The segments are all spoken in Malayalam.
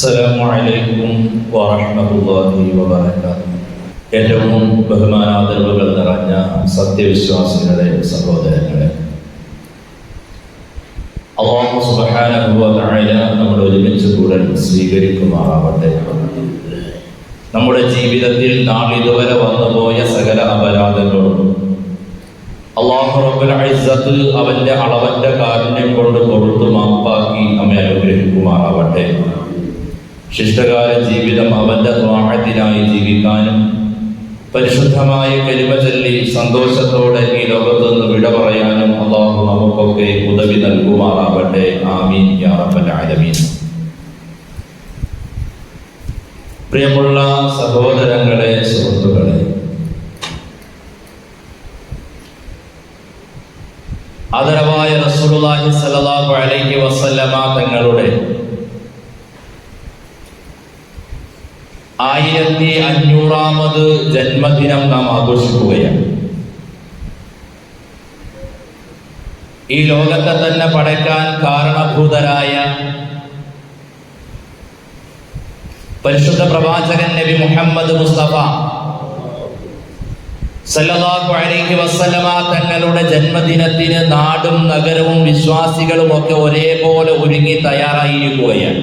അസ്സലാമു അലൈക്കും വറഹ്മത്തുള്ളാഹി വബറകാതുഹു. ഏറ്റവും ബഹുമാനാദരവുകൾ നിറഞ്ഞ സത്യവിശ്വാസികളെ സഹോദരങ്ങളെ. അള്ളാഹു സുബ്ഹാനഹു വ നമ്മുടെ ഒരുമിച്ച് കൂടെ സ്വീകരിക്കുമാറാവട്ടെ നമ്മുടെ ജീവിതത്തിൽ നാം ഇതുവരെ വന്നുപോയ സകല അപരാധങ്ങളും അള്ളാഹു അവന്റെ അളവന്റെ കാരുണ്യം കൊണ്ട് കൊടുത്തു മാപ്പാക്കി നമ്മെ അനുഗ്രഹിക്കുമാറാവട്ടെ. ശിഷ്ടകാല ജീവിതം അവന്റെ ത്വാഹത്തിനായി ജീവിക്കാനും പരിശുദ്ധമായ കരിമ ചൊല്ലി സന്തോഷത്തോടെ ഈ ലോകത്ത് നിന്ന് വിട പറയാനും അള്ളാഹു നമുക്കൊക്കെ ഉദവി നൽകുമാറാവട്ടെ ആമീൻ യാ റബ്ബൽ ആലമീൻ. പ്രിയമുള്ള സഹോദരങ്ങളെ സുഹൃത്തുക്കളെ ആദരവായ റസൂലുള്ളാഹി സ്വല്ലല്ലാഹു അലൈഹി വസല്ലമ തങ്ങളുടെ ആയിരത്തി അഞ്ഞൂറാമത് ജന്മദിനം നാം ആഘോഷിക്കുകയാണ്. ഈ ലോകത്തെ തന്നെ പടയ്ക്കാൻ കാരണഭൂതരായ പരിശുദ്ധ പ്രവാചകൻ നബി മുഹമ്മദ് മുസ്തഫ സല്ലല്ലാഹു അലൈഹി വസല്ലമ തങ്ങളുടെ ജന്മദിനത്തിന് നാടും നഗരവും വിശ്വാസികളും ഒക്കെ ഒരേപോലെ ഒരുങ്ങി തയ്യാറായിരിക്കുകയാണ്.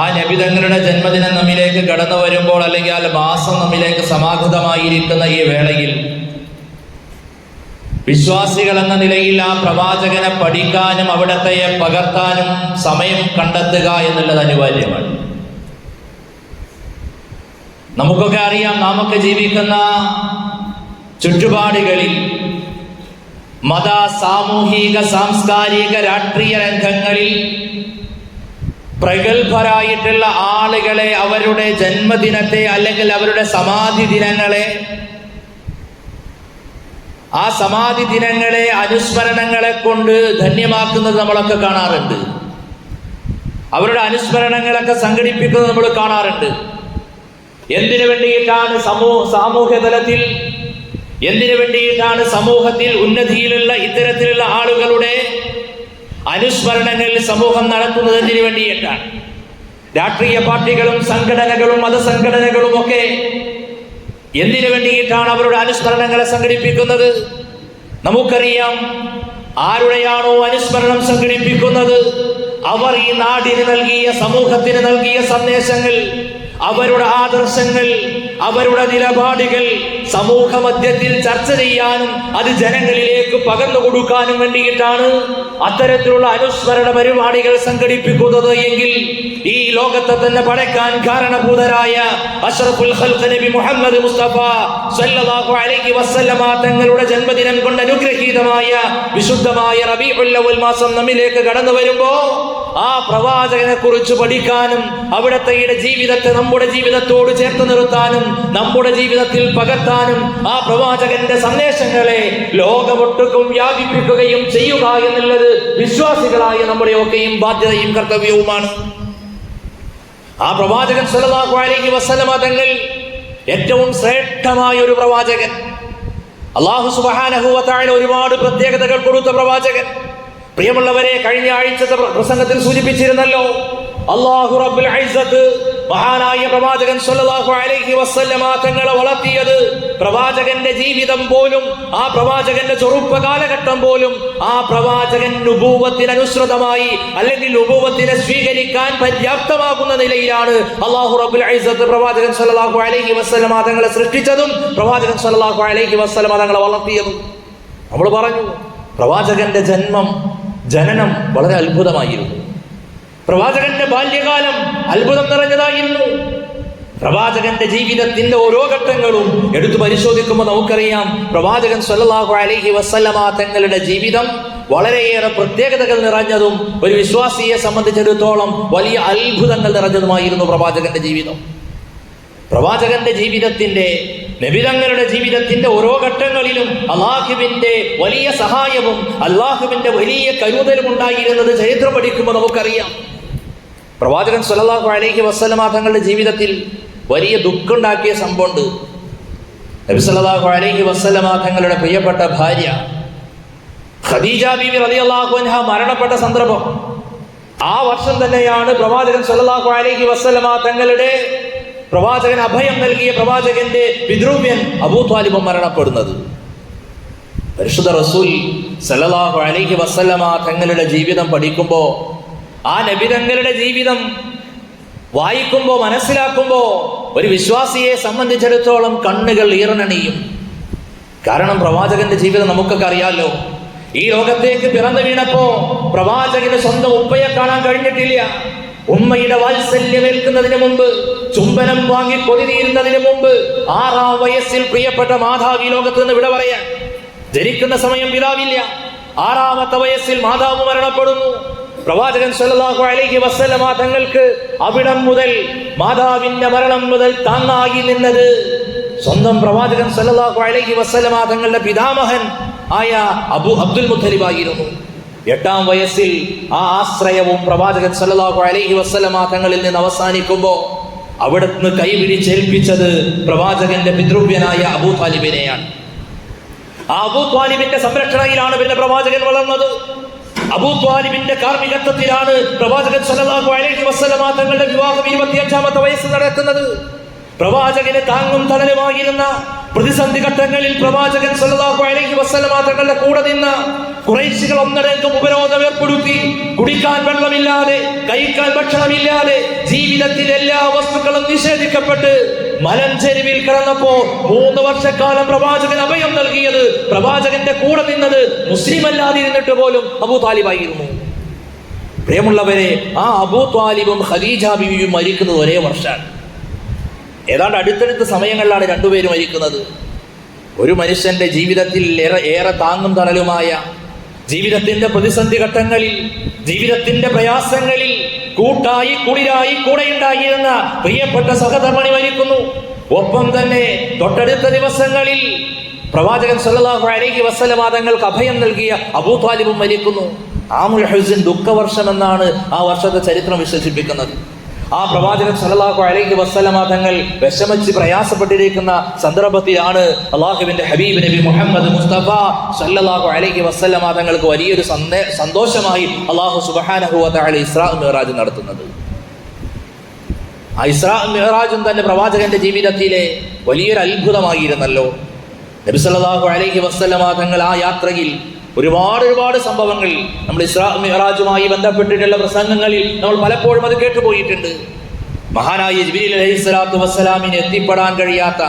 ആ നബി തങ്ങളുടെ ജന്മദിനം നമ്മിലേക്ക് കടന്നു വരുമ്പോൾ അല്ലെങ്കിൽ ആ മാസം നമ്മിലേക്ക് സമാഹൃതമായിരിക്കുന്ന ഈ വേളയിൽ വിശ്വാസികൾ എന്ന നിലയിൽ ആ പ്രവാചകനെ പഠിക്കാനും അവിടത്തെ പകർത്താനും സമയം കണ്ടെത്തുക എന്നുള്ളത് അനിവാര്യമാണ്. നമുക്കൊക്കെ അറിയാം നാമൊക്കെ ജീവിക്കുന്ന ചുറ്റുപാടുകളിൽ മത സാമൂഹിക സാംസ്കാരിക രാഷ്ട്രീയ രംഗങ്ങളിൽ പ്രഗത്ഭരായിട്ടുള്ള ആളുകളെ അവരുടെ ജന്മദിനത്തെ അല്ലെങ്കിൽ അവരുടെ സമാധി ദിനങ്ങളെ ആ സമാധി ദിനങ്ങളെ അനുസ്മരണങ്ങളെ കൊണ്ട് ധന്യമാക്കുന്നത് നമ്മളൊക്കെ കാണാറുണ്ട്. അവരുടെ അനുസ്മരണങ്ങളൊക്കെ സംഘടിപ്പിക്കുന്നത് നമ്മൾ കാണാറുണ്ട്. എന്തിനു വേണ്ടിയിട്ടാണ് സമൂഹ സാമൂഹ്യ തലത്തിൽ എന്തിനു വേണ്ടിയിട്ടാണ് സമൂഹത്തിൽ ഉന്നതിയിലുള്ള ഇത്തരത്തിലുള്ള ആളുകളുടെ അനുസ്മരണങ്ങൾ സമൂഹം നടത്തുന്നതിന് വേണ്ടിയിട്ടാണ്? രാഷ്ട്രീയ പാർട്ടികളും സംഘടനകളും മതസംഘടനകളും ഒക്കെ എന്തിനു വേണ്ടിയിട്ടാണ് അവരുടെ അനുസ്മരണങ്ങളെ സംഘടിപ്പിക്കുന്നത്? നമുക്കറിയാം ആരുടെയാണോ അനുസ്മരണം സംഘടിപ്പിക്കുന്നത്? അവർ ഈ നാടിന് നൽകിയ സമൂഹത്തിന് നൽകിയ സന്ദേശങ്ങൾ അവരുടെ ആദർശങ്ങൾ അവരുടെ നിലപാടുകൾ സമൂഹ മധ്യത്തിൽ ചർച്ച ചെയ്യാനും അത് ജനങ്ങളിലേക്ക് പകർന്നു കൊടുക്കാനും വേണ്ടിയിട്ടാണ് അത്തരത്തിലുള്ള അനുസ്മരണ പരിപാടികൾ സംഘടിപ്പിക്കുന്നത് എങ്കിൽ ഈ ലോകത്തെ തന്നെ പടയ്ക്കാൻ കാരണഭൂതരായ നബി മുഹമ്മദ് മുസ്തഫ സല്ലല്ലാഹു അലൈഹി വസല്ലമ തങ്ങളുടെ ജന്മദിനം കൊണ്ട് അനുഗ്രഹീതമായ വിശുദ്ധമായ റബീഉൽ അവൽ മാസം നമ്മിലേക്ക് കടന്നു വരുമ്പോ ആ പ്രവാചകനെ കുറിച്ച് പഠിക്കാനും അവിടത്തെ ജീവിതത്തെ നമ്മുടെ ജീവിതത്തോട് ചേർത്ത് നിർത്താനും നമ്മുടെ ജീവിതത്തിൽ പകർത്താനും ആ പ്രവാചകന്റെ സന്ദേശങ്ങളെ ലോകമൊട്ടുക്കും വ്യാപിപ്പിക്കുകയും ചെയ്യുക എന്നുള്ളത് വിശ്വാസികളായ നമ്മുടെ ഒക്കെയും ബാധ്യതയും കർത്തവ്യവുമാണ്. ആ പ്രവാചകൻ സല്ലല്ലാഹു അലൈഹി വസല്ലമ തങ്ങൾ ഏറ്റവും ശ്രേഷ്ഠമായ ഒരു പ്രവാചകൻ. അള്ളാഹു സുബാനഹുവത്തായ ഒരുപാട് പ്രത്യേകതകൾ കൊടുത്ത പ്രവാചകൻ. പ്രിയമുള്ളവരെ കഴിഞ്ഞ ആഴ്ചത്തെ പ്രസംഗത്തിൽ സൂചിപ്പിച്ചിരുന്നല്ലോ അള്ളാഹു റബ്ബുൽ മഹാനായ പ്രവാചകൻ സല്ലല്ലാഹു അലൈഹി വസല്ലമ തങ്ങളെ വളർത്തിയത് പ്രവാചകന്റെ ജീവിതം പോലും ആ പ്രവാചകന്റെ ചെറുപ്പ കാലഘട്ടം പോലും ആ പ്രവാചകൻ നുബൂവത്തിന് അനുസൃതമായി അല്ലെങ്കിൽ നുബൂവത്തിനെ സ്വീകരിക്കാൻ പര്യാപ്തമാകുന്ന നിലയിലാണ് അള്ളാഹു റബ്ബുൽ ഐസത്ത് പ്രവാചകൻ സല്ലല്ലാഹു അലൈഹി വസല്ലമ തങ്ങളെ സൃഷ്ടിച്ചതും പ്രവാചകൻ സല്ലല്ലാഹു അലൈഹി വസല്ലമ തങ്ങളെ വളർത്തിയതും. നമ്മൾ പറഞ്ഞു പ്രവാചകന്റെ ജന്മം ജനനം വളരെ അത്ഭുതമായിരുന്നു. പ്രവാചകന്റെ ബാല്യകാലം അത്ഭുതം നിറഞ്ഞതായിരുന്നു. പ്രവാചകന്റെ ജീവിതത്തിന്റെ ഓരോ ഘട്ടങ്ങളും എടുത്തു പരിശോധിക്കുമ്പോൾ നമുക്കറിയാം പ്രവാചകൻ സ്വല്ലാഹു അലഹി വസല്ലമ തങ്ങളുടെ ജീവിതം വളരെയേറെ പ്രത്യേകതകൾ നിറഞ്ഞതും ഒരു വിശ്വാസിയെ സംബന്ധിച്ചിടത്തോളം വലിയ അത്ഭുതങ്ങൾ നിറഞ്ഞതുമായിരുന്നു പ്രവാചകന്റെ ജീവിതം. പ്രവാചകന്റെ ജീവിതത്തിന്റെ നബിതങ്ങളുടെ ജീവിതത്തിന്റെ ഓരോ ഘട്ടങ്ങളിലും അള്ളാഹുവിന്റെ വലിയ സഹായവും അള്ളാഹുവിന്റെ വലിയ കരുതലും ഉണ്ടായിരുന്നത് ചരിത്രം പഠിക്കുമ്പോൾ നമുക്കറിയാം. പ്രവാചകൻ സുലല്ലാഹു അലൈഹി വസല്ലമ തങ്ങളുടെ ജീവിതത്തിൽ വലിയ ദുഃഖമുണ്ടാക്കിയ സംഭവമുണ്ട്. നബി സല്ലല്ലാഹു അലൈഹി വസല്ലമ തങ്ങളുടെ പ്രിയപ്പെട്ട ഭാര്യ ഖദീജ ബീവി റളിയല്ലാഹു അൻഹ മരണപ്പെട്ട സന്ദർഭം. ആ വർഷം തന്നെയാണ് പ്രവാചകൻ സല്ലല്ലാഹു അലൈഹി വസല്ലമ തങ്ങളുടെ പ്രവാചകൻ അഭയം നൽകിയ പ്രവാചകന്റെ പിതൃവ്യൻ അബൂ താലിബും മരണപ്പെടുന്നത്. പരിശുദ്ധ റസൂൽ സല്ലല്ലാഹു അലൈഹി വസല്ലമ തങ്ങളുടെ ജീവിതം പഠിക്കുമ്പോൾ ആ നബി തങ്ങളുടെ ജീവിതം വായിക്കുമ്പോൾ മനസ്സിലാക്കുമ്പോൾ ഒരു വിശ്വാസിയെ സംബന്ധിച്ചിടത്തോളം കണ്ണുകൾ ഈറനണിയും. കാരണം പ്രവാചകന്റെ ജീവിതം നമുക്കൊക്കെ അറിയാലോ ഈ ലോകത്തേക്ക് പിറന്നു വീണപ്പോ പ്രവാചകന് സ്വന്തം ഉപ്പയെ കാണാൻ കഴിഞ്ഞിട്ടില്ല. ഉമ്മയുടെ വാത്സല്യമേൽക്കുന്നതിന് മുമ്പ് ചുംബനം വാങ്ങി കൊതിരിയുന്നതിന് മുമ്പ് ആറാം വയസ്സിൽ പ്രിയപ്പെട്ട മാതാവ് ഈ ലോകത്ത് നിന്ന് വിട പറയാൻ. ജനിക്കുന്ന സമയം പിതാവില്ല. ആറാമത്തെ വയസ്സിൽ മാതാവ് മരണപ്പെടുന്നു. പ്രവാചകൻ സല്ലല്ലാഹു അലൈഹി വസല്ലമ തങ്ങൾക്ക് അവിടം മുതൽ മാതാവിന്റെ മരണം മുതൽ താങ്ങാകി നിന്നത്. സ്വന്തം പ്രവാചകൻ സല്ലല്ലാഹു അലൈഹി വസല്ലമ തങ്ങളുടെ പിതാമഹൻ ആയ അബു അബ്ദുൽ മുത്തലിബായിരുന്നു എട്ടാം വയസ്സിൽ ആ ആശ്രയവും പ്രവാചകൻ സല്ലാഹു അലൈഹി വസല്ലമ തങ്ങളിൽ നിന്ന് അവസാനിക്കുമ്പോൾ അവിടുന്ന് കൈപിടിച്ചേൽപ്പിച്ചത് പ്രവാചകന്റെ പിതൃവ്യനായ അബൂ താലിബിനെയാണ്. ആ അബൂ ത്വാലിബിന്റെ സംരക്ഷണയിലാണ് പിന്നെ പ്രവാചകൻ വളർന്നത്. അബൂ ത്വാലിബിന്റെ കാർമ്മികത്വത്തിലാണ് പ്രവാചകൻ സല്ലാഹു അലൈഹി വസല്ലമ തങ്ങളുടെ വിവാഹം ഇരുപത്തിയഞ്ചാമത്തെ വയസ്സ് നടക്കുന്നത്. പ്രവാചകന് താങ്ങും തണലുമായിരുന്ന പ്രതിസന്ധി ഘട്ടങ്ങളിൽ പ്രവാചകൻ സല്ലല്ലാഹു അലൈഹി വസല്ലമ തങ്ങളുടെ കൂടെ നിന്ന കുറേശികൾ ഒന്നടങ്കം ഉപരോധം ഏർപ്പെടുത്തി കുടിക്കാൻ വെള്ളമില്ലാതെ കഴിക്കാൻ ഭക്ഷണമില്ലാതെ ജീവിതത്തിലെ എല്ലാ വസ്തുക്കളും നിഷേധിക്കപ്പെട്ട് മലഞ്ചെരുവിൽ കിടന്നപ്പോ മൂന്ന് വർഷക്കാലം പ്രവാചകൻ അഭയം നൽകിയത് പ്രവാചകന്റെ കൂടെ നിന്നത് മുസ്ലിം അല്ലാതിരുന്നിട്ട് പോലും അബൂ താലിബായിരുന്നു. പ്രേമുള്ളവരെ ആ അബൂ താലിബും ഖദീജ ബിവിയും മരിക്കുന്നത് ഒരേ വർഷമാണ്. ഏതാണ്ട് അടുത്തടുത്ത സമയങ്ങളിലാണ് രണ്ടുപേരും മരിക്കുന്നത്. ഒരു മനുഷ്യന്റെ ജീവിതത്തിൽ ഏറെ ഏറെ താങ്ങും തണലുമായ ജീവിതത്തിന്റെ പ്രതിസന്ധി ഘട്ടങ്ങളിൽ ജീവിതത്തിന്റെ പ്രയാസങ്ങളിൽ കൂട്ടായി കുളിരായി കൂടെയുണ്ടായിരുന്ന പ്രിയപ്പെട്ട സഹധർമ്മണി മരിക്കുന്നു. ഒപ്പം തന്നെ തൊട്ടടുത്ത ദിവസങ്ങളിൽ പ്രവാചകൻ സല്ലല്ലാഹു അലൈഹി വസല്ലമ തങ്ങൾക്ക് അഭയം നൽകിയ അബൂ താലിബും മരിക്കുന്നു. ആമുൽ ഹുസിൻ ദുഃഖവർഷം എന്നാണ് ആ വർഷത്തെ ചരിത്രം വിശേഷിപ്പിക്കുന്നത്. ആ പ്രവാചകൻ സല്ലല്ലാഹു അലൈഹി വസല്ലമ തങ്ങൾ വിഷമിച്ച് പ്രയാസപ്പെട്ടിരിക്കുന്ന സന്ദർഭത്തിലാണ് അള്ളാഹുവിന്റെ ഹബീബ് നബി മുഹമ്മദ് മുസ്തഫ സല്ലല്ലാഹു അലൈഹി വസല്ലമ തങ്ങൾക്ക് വലിയൊരു സന്തോഷമായി അള്ളാഹു തആല ഇസ്രാ മിറാജ് നടത്തുന്നത്. ആ ഇസ്രാ മെഹറാജും തന്നെ പ്രവാചകന്റെ ജീവിതത്തിലെ വലിയൊരു അത്ഭുതമായിരുന്നല്ലോ. നബി സല്ലല്ലാഹു അലൈഹി വസല്ലമ തങ്ങൾ ആ യാത്രയിൽ ഒരുപാട് ഒരുപാട് സംഭവങ്ങൾ നമ്മൾ ഇസ്രാ മിറാജുമായി ബന്ധപ്പെട്ടിട്ടുള്ള പ്രസംഗങ്ങളിൽ നമ്മൾ പലപ്പോഴും അത് കേട്ടുപോയിട്ടുണ്ട്. മഹാനായ ജിബിലി അലൈഹി സ്വലാത്തു വസ്സലാമിന് എത്തിപ്പെടാൻ കഴിയാത്ത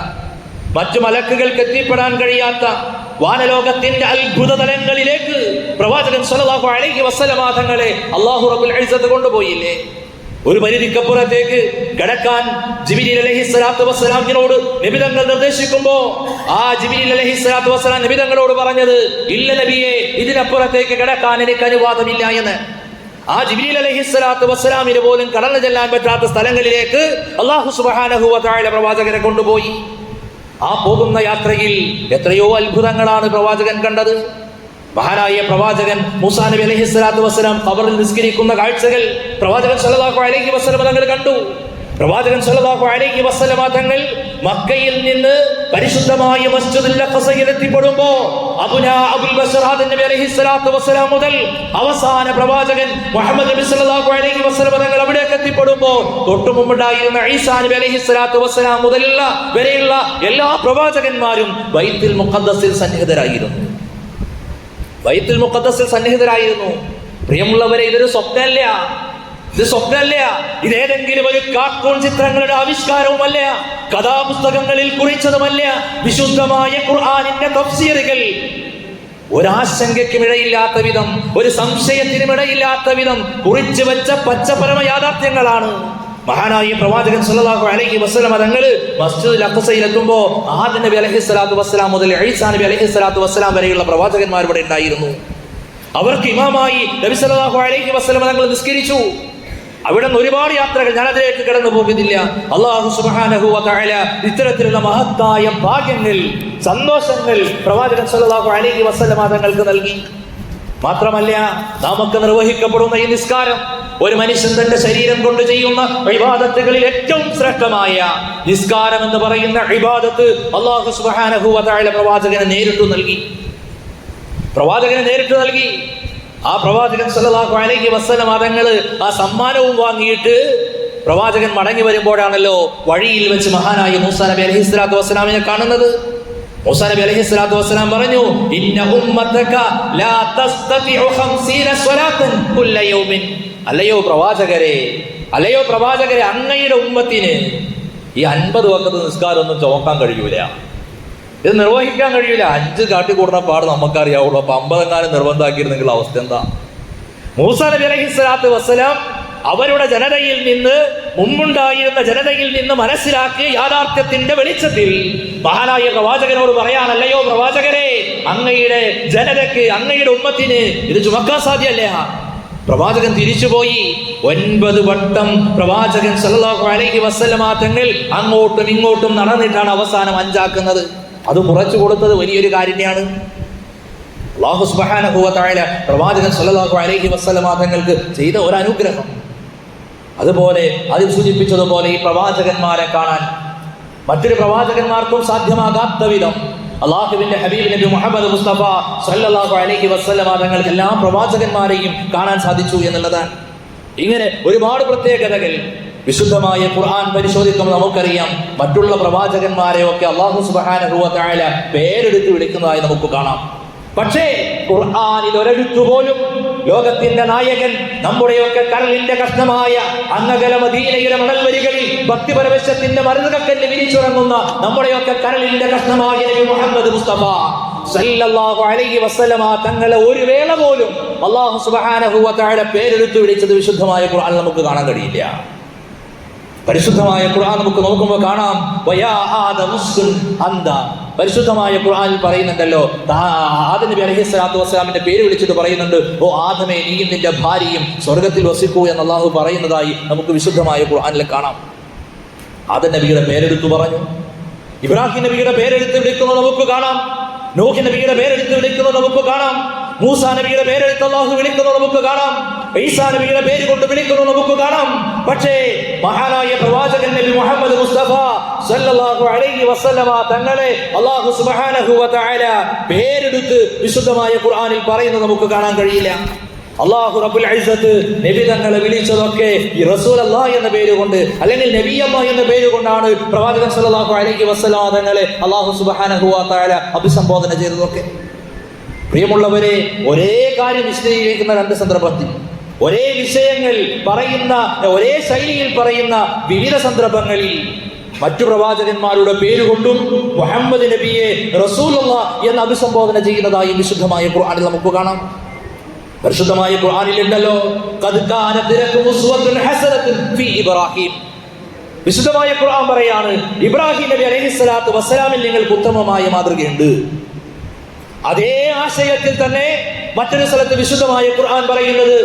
മറ്റു മലക്കുകൾക്ക് എത്തിപ്പെടാൻ കഴിയാത്ത വാനലോകത്തിന്റെ അത്ഭുത തലങ്ങളിലേക്ക് പ്രവാചകൻ സല്ലല്ലാഹു അലൈഹി വസല്ലമ തങ്ങളെ അള്ളാഹു റബ്ബുൽ ഇസ്സത്ത് കൊണ്ടുപോയില്ലേ? ഒരു പരിധിക്കപ്പുറത്തേക്ക് കിടക്കാൻ ജിബിലി അലഹി സ്വലാത്തു വസ്സലാമിനോട് നിബിതങ്ങൾ നിർദ്ദേശിക്കുമ്പോ ആ ജിബിലി അലഹി സ്വലാത്തു വസ്സലാം നിബിതങ്ങളോട് പറഞ്ഞത് ഇല്ല നബിയെ ഇതിനപ്പുറത്തേക്ക് കിടക്കാൻ എനിക്ക് അനുവാദമില്ല എന്ന്. ആ ജിബിലി അലഹി സ്വലാത്തു വസ്സലാമിന് പോലും കടന്നു ചെല്ലാൻ പറ്റാത്ത സ്ഥലങ്ങളിലേക്ക് അള്ളാഹു തആല പ്രവാചകനെ കൊണ്ടുപോയി. ആ പോകുന്ന യാത്രയിൽ എത്രയോ അത്ഭുതങ്ങളാണ് പ്രവാചകൻ കണ്ടത്. മഹാനായ പ്രവാചകൻ മൂസാ നബി അലഹി സ്വലാത്തു വസ്സലാം ഖബറിൽ നിസ്കരിക്കുന്ന കാഴ്ചകൾ പ്രവാചകൻ സല്ലല്ലാഹു അലൈഹി വസല്ലം തങ്ങൾ കണ്ടു. പ്രവാചകൻ സല്ലല്ലാഹു അലൈഹി വസല്ലമ തങ്ങൾ മക്കയിൽ നിന്ന് പരിശുദ്ധമായ മസ്ജിദുൽ അഖ്സയിൽ എത്തിപ്പെടുമ്പോ അബുനാ അബുൽ ബശർ നബി അലൈഹി സ്വലാത്തു വസ്സലാം മുതൽ അവസാന പ്രവാചകൻ മുഹമ്മദ് നബി സല്ലല്ലാഹു അലൈഹി വസല്ലമ തങ്ങൾ അവിടേക്ക് എത്തിപ്പെടുമ്പോ തൊട്ടു മുമ്പുണ്ടായിരുന്ന ഈസാ നബി അലൈഹി സ്വലാത്തു വസ്സലാം മുതലുള്ള വരെയുള്ള എല്ലാ പ്രവാചകന്മാരും ബൈത്തുൽ മുഖദ്ദസിൽ സന്നിഹിതരായിരുന്നു. ബൈത്തുൽ മുഖദ്ദസിൽ സന്നിഹിതരായിരുന്നു. പ്രിയമുള്ളവരെ ഇതൊരു സ്വപ്നമല്ല ഇത് സ്വപ്നമല്ല ഇതേതെങ്കിലും ഒരു കാർട്ടൂൺ ചിത്രങ്ങളുടെ ആവിഷ്കാരവുമല്ല കഥാപുസ്തകങ്ങളിൽ കുറിച്ചതുമല്ല വിശുദ്ധമായ ഖുർആാനിന്റെ തഫ്സീറുകൾ. ഒരാശങ്കയ്ക്കും ഇടയില്ലാത്ത വിധം ഒരു സംശയത്തിനും ഇടയില്ലാത്ത വിധം കുറിച്ചു വെച്ച പച്ചപരമ യാഥാർത്ഥ്യങ്ങളാണ്. മഹാനായ പ്രവാചകൻ സല്ലല്ലാഹു അലൈഹി വസല്ലമ തങ്ങൾ മസ്ജിദുൽ അഖ്സയിൽ എത്തുമ്പോൾ ആദ്യ നബി അലൈഹി സ്വലാത്തു വസ്സലാം മുതൽ ഈസാ നബി അലൈഹി സ്വലാത്തു വസ്സലാം വരെയുള്ള പ്രവാചകന്മാർ ഇവിടെ ഉണ്ടായിരുന്നു. അവർക്ക് ഇമാമായി നബി സല്ലല്ലാഹു അലൈഹി വസല്ലമ തങ്ങൾ നിസ്കരിച്ചു. അവിടെ നിന്ന് ഒരുപാട് യാത്രകൾ ഞാൻ അതിലേക്ക് കടന്നു പോകുന്നില്ല അള്ളാഹു സുബ്ഹാനഹു വ തആല ഇത്തരത്തിലുള്ള മഹത്തായ ഭാഗ്യങ്ങൾ സന്തോഷങ്ങൾ പ്രവാചകൻ സല്ലല്ലാഹു അലൈഹി വസല്ലമ തങ്ങൾക്ക് നൽകി. മാത്രമല്ല നാമൊക്കെ നിർവഹിക്കപ്പെടുന്ന ഈ നിസ്കാരം ഒരു മനുഷ്യൻ തന്റെ ശരീരം കൊണ്ട് ചെയ്യുന്ന വിവാദത്തുകളിൽ ഏറ്റവും ശ്രേഷ്ഠമായ നിസ്കാരം എന്ന് പറയുന്ന വിവാദത്ത് അള്ളാഹു സുബാനഹുല പ്രവാചകനെ നേരിട്ട് നൽകി. പ്രവാചകനെ നേരിട്ട് നൽകി. ആ പ്രവാചകൻ സല്ലല്ലാഹു അലൈഹി അതങ്ങൾ ആ സമ്മാനവും വാങ്ങിയിട്ട് പ്രവാചകൻ മടങ്ങി വരുമ്പോഴാണല്ലോ വഴിയിൽ വെച്ച് മഹാനായ മൂസാ നബി അലഹി സ്വലാത്തു വസ്സലാമിനെ കാണുന്നത്. മൂസാ നബി അലൈഹി സ്വലാത്തു വസ്സലാം പറഞ്ഞു ഇന്ന ഉമ്മത്തക ലാ തസ്തതിഉ 50 സ്വലാത്തൻ കുല്ല യൗമിൻ. അല്ലയോ പ്രവാചകരെ അല്ലയോ പ്രവാചകരെ അങ്ങയുടെ ഉമ്മത്തിന് ഈ അൻപത് വക്കത്ത് നിസ്കാരം ഒന്നും ചുമക്കാൻ കഴിയൂല. ഇത് നിർവഹിക്കാൻ കഴിയൂല. അഞ്ച് കാട്ടിക്കൂടുന്ന പാട് നമുക്കറിയാവുള്ളൂ. അപ്പൊ അമ്പതെങ്ങാനും നിർബന്ധമാക്കിയിരുന്നെങ്കിൽ അവസ്ഥ എന്താ? മൂസ നബി അലഹി സ്വലാത്തു വസ്സലാം അവരുടെ ജനതയിൽ നിന്ന് മുമ്പുണ്ടായിരുന്ന ജനതയിൽ നിന്ന് മനസ്സിലാക്കിയ യാഥാർത്ഥ്യത്തിന്റെ വെളിച്ചത്തിൽ മഹാനായ പ്രവാചകനോട് പറയാനല്ലയോ പ്രവാചകരെ അങ്ങയുടെ ജനതയ്ക്ക് അങ്ങയുടെ ഉമ്മത്തിന് ഇത് ചുമക്കാൻ സാധ്യമല്ല. പ്രവാചകൻ തിരിച്ചുപോയി. ഒൻപത് വട്ടം പ്രവാചകൻ സല്ലല്ലാഹു അലൈഹി തങ്ങൾ അങ്ങോട്ടും ഇങ്ങോട്ടും നടന്നിട്ടാണ് അവസാനം അഞ്ചാക്കുന്നത്. അത് കുറച്ചു കൊടുത്തത് വലിയൊരു കാര്യമാണ് അള്ളാഹു സുബ്ഹാനഹു വ പ്രവാചകൻ സല്ലല്ലാഹു അലൈഹി വസല്ലമ തങ്ങൾക്ക് ചെയ്ത ഒരു അനുഗ്രഹം അതുപോലെ അതിൽ സൂചിപ്പിച്ചതുപോലെ ഈ പ്രവാചകന്മാരെ കാണാൻ മറ്റൊരു പ്രവാചകന്മാർക്കും സാധ്യമാകാത്ത വിധം അള്ളാഹുവിന്റെ ഹബീബ് നബി മുഹമ്മദ് മുസ്തഫ സല്ലല്ലാഹു അലൈഹി വസല്ലമ തങ്ങൾക്ക് എല്ലാ പ്രവാചകന്മാരെയും കാണാൻ സാധിച്ചു എന്നുള്ളതാണ്. ഇങ്ങനെ ഒരുപാട് പ്രത്യേകതകൾ വിശുദ്ധമായ ഖുർആൻ പരിശോധിക്കുമ്പോൾ നമുക്കറിയാം. മറ്റുള്ള പ്രവാചകന്മാരെ ഒക്കെ അള്ളാഹു തആല പേരെടുത്ത് വിളിക്കുന്നതായി നമുക്ക് കാണാം. പക്ഷേ ഖുർആാനിൽ ഒരെഴുത്തു പോലും ലോകത്തിന്റെ നായകൻ നമ്മുടെയൊക്കെ കരളിന്റെ കഷ്ണമായ അങ്ങകല മദീനയിലെ മണൽ വരികളിൽ ഭക്തിപരവശത്തിന്റെ മരുന്നുകക്കല്ല് വിരിച്ചുറങ്ങുന്ന നമ്മുടെയൊക്കെ കരളിന്റെ കഷ്ണമായ നബി മുഹമ്മദ് മുസ്തഫ സല്ലല്ലാഹു അലൈഹി വസല്ലമ തങ്ങളെ ഒരു വേള പോലും അള്ളാഹു സുബ്ഹാനഹു വ തആല പേരെടുത്തു വിളിച്ചത് വിശുദ്ധമായ ഖുർആൻ നമുക്ക് കാണാൻ കഴിയില്ല. പരിശുദ്ധമായ ഖുർആൻ നമുക്ക് നോക്കുമ്പോൾ കാണാം. വയാ ആദമുസ്കുൻ അന്ത. പരിശുദ്ധമായ ഖുർആനിൽ പറയുന്നുണ്ടല്ലോ. ആദനബി ആദം നബി അലൈഹി സ്വലാത്തു വസ്സലാമിന്റെ പേര് വിളിച്ചിട്ട് പറയുന്നുണ്ട് ഓ ആദമേ നീയും നിന്റെ ഭാര്യയും സ്വർഗത്തിൽ വസിക്കൂ എന്ന് അള്ളാഹു പറയുന്നതായി നമുക്ക് വിശുദ്ധമായ ഖുർആനിൽ കാണാം. ആദം നബിയുടെ പേരെടുത്തു പറഞ്ഞു. ഇബ്രാഹിം നബിയുടെ പേരെടുത്ത് വിളിക്കുന്നത് നമുക്ക് കാണാം. നോഹി നബിയുടെ പേരെടുത്ത് വിളിക്കുന്നത് നമുക്ക് കാണാം. മൂസ നബിയുടെ പേരെടുത്ത് അള്ളാഹു വിളിക്കുന്നത് നമുക്ക് കാണാം. ഈസാ നബിയുടെ പേര് കൊണ്ട് വിളിക്കുന്നത് നമുക്ക് കാണാം. പക്ഷേ മഹാനായ പ്രവാചകൻ നബി മുഹമ്മദ് മുസ്തഫ സല്ലല്ലാഹു അലൈഹി വസല്ലമ തങ്ങളെ അല്ലാഹു സുബ്ഹാനഹു വ തആല പേരെടുത്ത് വിശുദ്ധമായ ഖുർആനിൽ പറയുന്നത് നമുക്ക് കാണാൻ കഴിയില്ല. അള്ളാഹു റബ്ബുൽ ഐസത്ത് നബി തങ്ങളെ വിളിച്ചതൊക്കെ ഈ റസൂൽ അല്ലാഹ് എന്ന പേര് കൊണ്ട് അല്ലെങ്കിൽ നബി അല്ലാഹ് എന്ന പേര് കൊണ്ടാണ് പ്രവാചകൻ സല്ലല്ലാഹു അലൈഹി വസല്ലമ തങ്ങളെ അള്ളാഹു സുബ്ഹാനഹു വ തആല അഭിസംബോധന ചെയ്തതൊക്കെ. പ്രിയമുള്ളവരെ ഒരേ കാര്യം വിശദീകരിക്കുന്ന രണ്ട് സന്ദർഭത്തിൽ. ഒരേ വിഷയങ്ങൾ പറയുന്ന ഒരേ ശൈലിയിൽ പറയുന്ന വിവിധ സന്ദർഭങ്ങളിൽ മറ്റു പ്രവാചകന്മാരുടെ പേരുകൊണ്ടും മുഹമ്മദ് നബിയെ റസൂലുള്ള എന്ന് അഭിസംബോധന ചെയ്യുന്നതായി വിശുദ്ധമായ ഖുർആനിൽ നമുക്ക് കാണാം. പരിശുദ്ധമായ ഖുർആനിൽ ഉണ്ടല്ലോ "ഖദ് കാനത് ലക്കും ഉസ്വത്തുൻ ഹസനത്തുൻ ഇബ്രാഹിം. വിശുദ്ധമായ ഖുർആൻ പറയാണ് ഇബ്രാഹിം നബി അലൈഹി സ്വലാത്തു വസ്സലാമിൽ നിങ്ങൾക്ക് ഉത്തമമായ മാതൃകയുണ്ട്. അതേ ആശയത്തിൽ തന്നെ മറ്റൊരു സ്ഥലത്ത് വിശുദ്ധമായ ഖുർആൻ പറയുന്നത്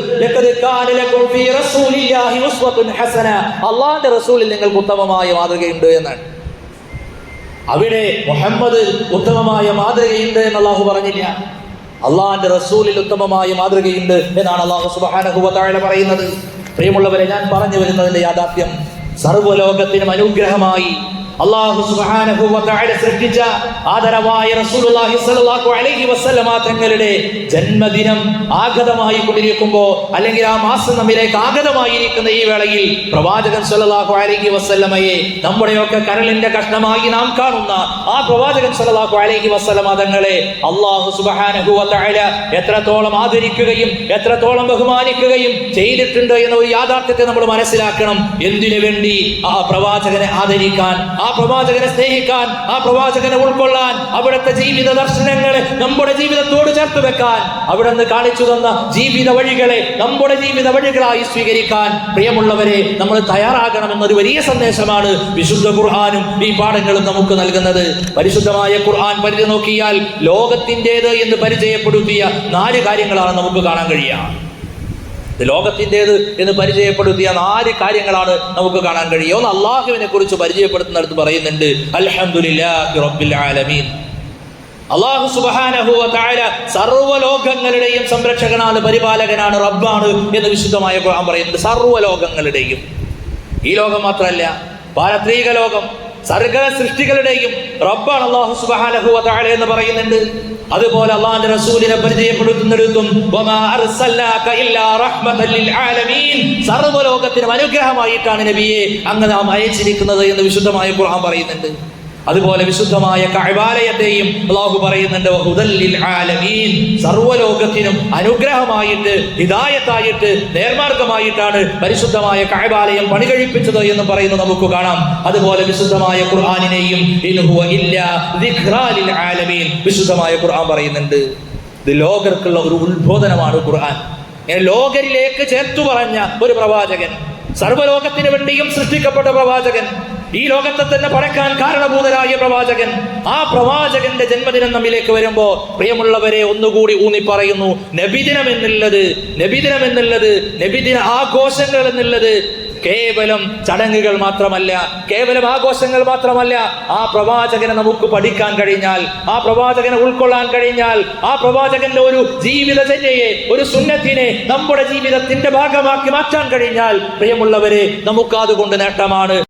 അള്ളാന്റെ റസൂലിൽ നിങ്ങൾക്ക് ഉത്തമമായ മാതൃകയുണ്ട് എന്നാണ്. അവിടെ മുഹമ്മദ് ഉത്തമമായ മാതൃകയുണ്ട് എന്ന് അള്ളാഹു പറഞ്ഞില്ല. അള്ളാഹിന്റെ റസൂലിൽ ഉത്തമമായ മാതൃകയുണ്ട് എന്നാണ് അള്ളാഹു തആല പറയുന്നത്. പ്രിയമുള്ളവരെ ഞാൻ പറഞ്ഞു വരുന്നതിന്റെ യാഥാർത്ഥ്യം സർവലോകത്തിനും അനുഗ്രഹമായി അള്ളാഹു തആല സൃഷ്ടിച്ച ആദരവായ റസൂലുള്ളാഹി സ്വല്ലല്ലാഹു അലൈഹി വസല്ലമ തങ്ങളുടെ ജന്മദിനം ആഗതമായി കൊണ്ടിരിക്കുമ്പോൾ അല്ലെങ്കിൽ ആ മാസം നമ്മിലേക്ക് ആഗതമായിരിക്കുന്ന ഈ വേളയിൽ പ്രവാചകൻ സ്വല്ലല്ലാഹു അലൈഹി വസല്ലമയെ നമ്മുടെയൊക്കെ കരളിന്റെ കഷ്ണമായി നാം കാണുന്ന ആ പ്രവാചകൻ സ്വല്ലല്ലാഹു അലൈഹി വസല്ലമ തങ്ങളെ അള്ളാഹു തആല എത്രത്തോളം ആദരിക്കുകയും എത്രത്തോളം ബഹുമാനിക്കുകയും ചെയ്തിട്ടുണ്ട് എന്ന ഒരു യാഥാർത്ഥ്യത്തെ നമ്മൾ മനസ്സിലാക്കണം. എന്തിനു വേണ്ടി ആ പ്രവാചകനെ ആദരിക്കാൻ ആ പ്രവാചകനെ സ്നേഹിക്കാൻ ആ പ്രവാചകനെ ഉൾക്കൊള്ളാൻ അവിടുത്തെ ജീവിത ദർശനങ്ങളെ നമ്മുടെ ജീവിതത്തോട് ചേർത്ത് വെക്കാൻ അവിടെ നിന്ന് കാണിച്ചു തന്ന ജീവിത വഴികളെ നമ്മുടെ ജീവിത വഴികളായി സ്വീകരിക്കാൻ പ്രിയമുള്ളവരെ നമ്മൾ തയ്യാറാകണം എന്നൊരു വലിയ സന്ദേശമാണ് വിശുദ്ധ ഖുർആാനും ഈ പാഠങ്ങളും നമുക്ക് നൽകുന്നത്. പരിശുദ്ധമായ ഖുർആൻ പരിധി നോക്കിയാൽ ലോകത്തിന്റെത് എന്ന് പരിചയപ്പെടുത്തിയ നാല് കാര്യങ്ങളാണ് നമുക്ക് കാണാൻ കഴിയുക. ലോകത്തിന്റെത് എന്ന് പരിചയപ്പെടുത്തിയ നാല് കാര്യങ്ങളാണ് നമുക്ക് കാണാൻ കഴിയുക? ഒന്ന് അള്ളാഹുവിനെ കുറിച്ച് പരിചയപ്പെടുത്തുന്നിടത്ത് പറയുന്നുണ്ട് ആലമീൻ. അള്ളാഹു സുബ്ഹാനഹു വ തആല സർവലോകങ്ങളുടെയും സംരക്ഷകനാണ് പരിപാലകനാണ് റബ്ബാണ് എന്ന് വിശുദ്ധമായ ഖുർആൻ പറയുന്നുണ്ട് സർവലോകങ്ങളുടെയും. ഈ ലോകം മാത്രമല്ല പാരത്രീക ലോകം സർഗ സൃഷ്ടികളുടെയും റബ്ബാണ് അള്ളാഹു സുബാനഹു താഴെ എന്ന് പറയുന്നുണ്ട്. അതുപോലെ അള്ളാഹിന്റെ റസൂലിനെ പരിചയപ്പെടുത്തുന്നിടത്തും സർവലോകത്തിനും അനുഗ്രഹമായിട്ടാണ് നബിയെ അങ്ങ് നാം അയച്ചിരിക്കുന്നത് എന്ന് വിശുദ്ധമായ ഖുർആൻ പറയുന്നുണ്ട്. അതുപോലെ വിശുദ്ധമായ കഴിവാലയത്തെയും അള്ളാഹു പറയുന്നുണ്ട് സർവലോകത്തിനും അനുഗ്രഹമായിട്ട് ഹിതായത്തായിട്ട് നേർമാർഗമായിട്ടാണ് പരിശുദ്ധമായ കഴിവാലയം പണി കഴിപ്പിച്ചത് എന്ന് പറയുന്നത് നമുക്ക് കാണാം. അതുപോലെ വിശുദ്ധമായ ഖുർആാനിനെയും വിശുദ്ധമായ ഖുർആൻ പറയുന്നുണ്ട്. ഇത് ലോകർക്കുള്ള ഒരു ഉത്ബോധനമാണ് ഖുർആൻ. ലോകരിലേക്ക് ചേർത്തു പറഞ്ഞ ഒരു പ്രവാചകൻ സർവലോകത്തിന് വേണ്ടിയും സൃഷ്ടിക്കപ്പെട്ട പ്രവാചകൻ ഈ ലോകത്തെ തന്നെ പടക്കാൻ കാരണഭൂതരായ പ്രവാചകൻ ആ പ്രവാചകന്റെ ജന്മദിനം നമ്മിലേക്ക് വരുമ്പോ പ്രിയമുള്ളവരെ ഒന്നുകൂടി ഊന്നി പറയുന്നു നബിദിനം എന്നുള്ളത് നബിദിനം എന്നുള്ളത് നബിദിന ആഘോഷങ്ങൾ എന്നുള്ളത് കേവലം ചടങ്ങുകൾ മാത്രമല്ല കേവലം ആഘോഷങ്ങൾ മാത്രമല്ല ആ പ്രവാചകനെ നമുക്ക് പഠിക്കാൻ കഴിഞ്ഞാൽ ആ പ്രവാചകനെ ഉൾക്കൊള്ളാൻ കഴിഞ്ഞാൽ ആ പ്രവാചകന്റെ ഒരു ജീവിതചര്യയെ ഒരു സുന്നത്തിനെ നമ്മുടെ ജീവിതത്തിന്റെ ഭാഗമാക്കി മാറ്റാൻ കഴിഞ്ഞാൽ പ്രിയമുള്ളവരെ നമുക്ക് അതുകൊണ്ട് നേട്ടമാണ്.